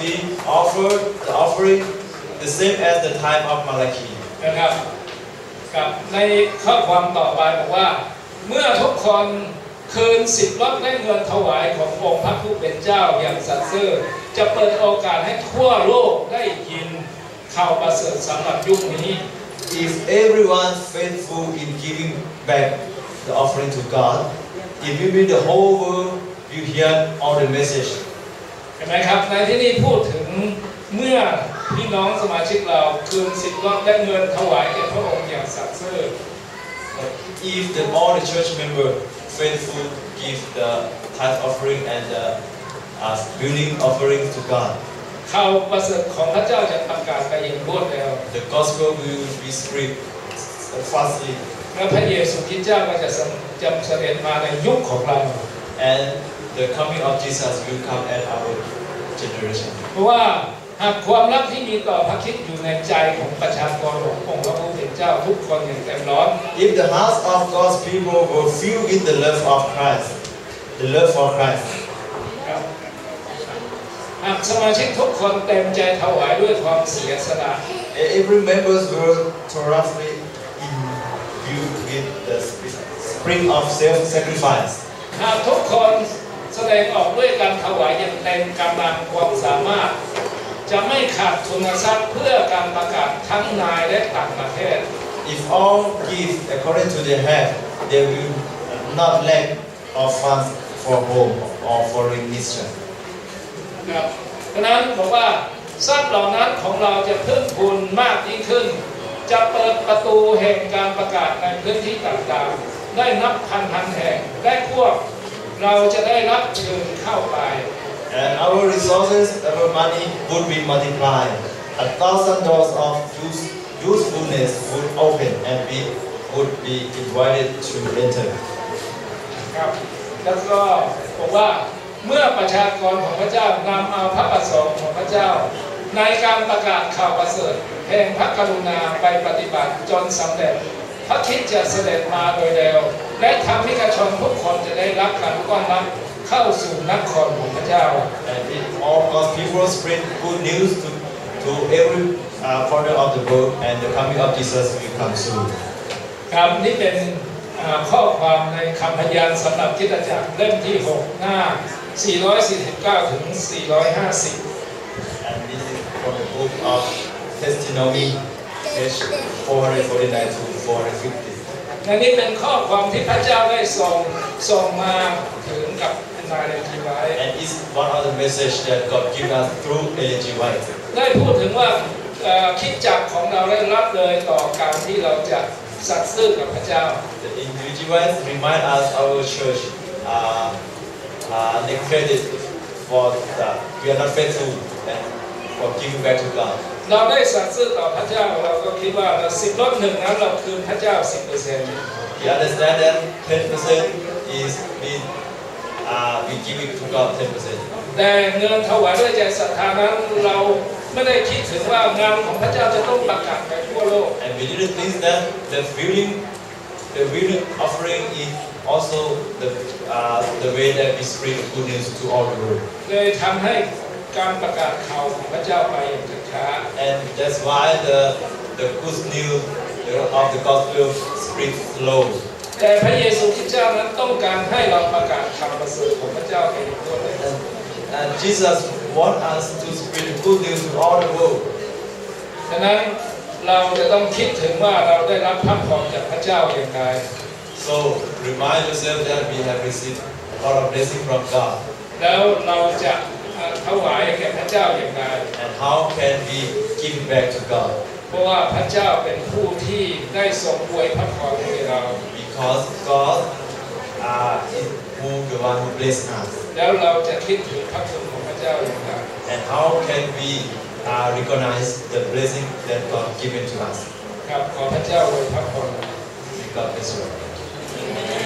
we offer the offering the same as the time of Malachi. นะครับกับในข้อความต่อไปบอกว่า เมื่อทุกคนคืนสิบลดและเงินถวายขององค์พระผู้เป็นเจ้าอย่างสัตย์ซื่อจะเปิดโอกาสให้ทั่วโลกได้ยินข่าวประเสริฐสำหรับยุคนี้ If everyone faithful in giving back the offering to God, it will be the whole world you hear all the message. เห็นไหมครับ ในที่นี้พูดถึงเมื่อพี่น้องสมาชิกเราคืนสิบลดและเงินถวายแก่พระองค์อย่างสัตย์ซื่อ If the, all the church member faithful give the tithe offering and the uh, building offering to God, ข่าวประเสริฐของพระเจ้าจะประกาศไปอย่างรวดเร็ว the gospel will be spread fastly และพระเยซูคริสต์เจ้าก็จะจำเสด็จมาในยุคของเรา and the coming of Jesus will come at our generation. เพราะว่าหากความรักที่มีต่อพระคริดอยู่ในใจของประชากรขององค์พระผู้เป็นเจ้าทุกคนอย่างเต็มร้อย If the hearts of God's people were filled with the love of Christ, the love for Christ, ครับหากสมาชิกทุกคนเต็มใจถวายด้วยความเสียสละ every members were thoroughly imbued with the spring of self-sacrifice. หากทุกคน แสดงออกด้วยการถวายอย่างเต็มกำลังความสามารถ จะไม่ขาดทุนทรัพย์เพื่อการประกาศทั้งในและต่างประเทศ If all give according to their have, they will not lack of funds for home or foreign mission. นะครับดังนั้นบอกว่าทรัพย์เหล่านั้นของเราจะเพิ่มพูนมากยิ่งขึ้น จะเปิดประตูแห่งการประกาศในพื้นที่ต่างๆ ได้นับพันพันแห่งและพวก เราจะได้รับเชิญเข้าไป And our resources, our money would be multiplied. A thousand doors of use, usefulness would open and we would be invited to enter. ครับแล้วก็บอกว่าเมื่อประชากรของพระเจ้านำเอาพระประสงค์ของพระเจ้า ในการประกาศข่าวประเสริฐแห่งพระกรุณาไปปฏิบัติจนสำเร็จ พระคริดจะเสด็จมาโดยเร็ว และทำให้กระชนทุกคนจะได้รับการต้อนรับเข้าสู่นครของพระเจ้า And it, all God's people spread good news to, to every uh, corner of the world and the coming of Jesus will come soon. ครับนี่เป็นอ่าข้อความในคำพยานสำหรับคริดจักรเล่มที่ 6 หน้า 449 ถึง 450 And this is from the book of Testimony, page 449 to 450. และนี่เป็นข้อความที่พระเจ้าได้ส่งส่งมาถึงกับนายเลทีไว้ And it's one of the message that God gave us through L.G. White. ได้พูดถึงว่าเอ่อคริดจักรของเราได้รับเลยต่อการที่เราจะสัตย์ซื่อกับพระเจ้า The L.G. White remind us our church uh, uh, the credit for the, we are not faithful and for giving back to God. เราได้สัตย์ซื่อต่อพระเจ้าเราก็คิดว่าเราสิบลดหนึ่งนั้นเราคืนพระเจ้าสิบเปอร์เซ็นต์ We understand that 10% is we, uh, we give it to God 10%. แต่เงินถวายด้วยใจศรัทธานั้นเราไม่ได้คิดถึงว่างานของพระเจ้าจะต้องประกาศไปทั่วโลก And we didn't think that the willing, the willing offering is also the, uh, the way that we spread good news to all the world. เลยทำให้ การประกาศข่าวของพระเจ้าไปอย่างช้า And that's why the, the good news of the gospel spread slow. ๆแต่พระเยซูคริสต์เจ้านั้นต้องการให้เราประกาศคำประเสริฐของพระเจ้าไปทั่วโลก And, and Jesus wants us to spread good news to all the world. ฉะนั้นเราจะต้องคิดถึงว่าเราได้รับพระพรจากพระเจ้าอย่างไร So remind yourself that we have received a lot of blessing from God. แล้วเราจะเอ่อ ถวายแก่พระเจ้าอย่างไร And how can we give it back to God? เพราะว่าพระเจ้าเป็นผู้ที่ได้ทรงอวยพระพรให้เรา Because God uh, is who the one who blessed us. แล้วเราจะคิดถึงพระคุณของพระเจ้าอย่างไร And how can we uh, recognize the blessing that God given to us? ครับขอพระเจ้าอวยพระพร May God bless you.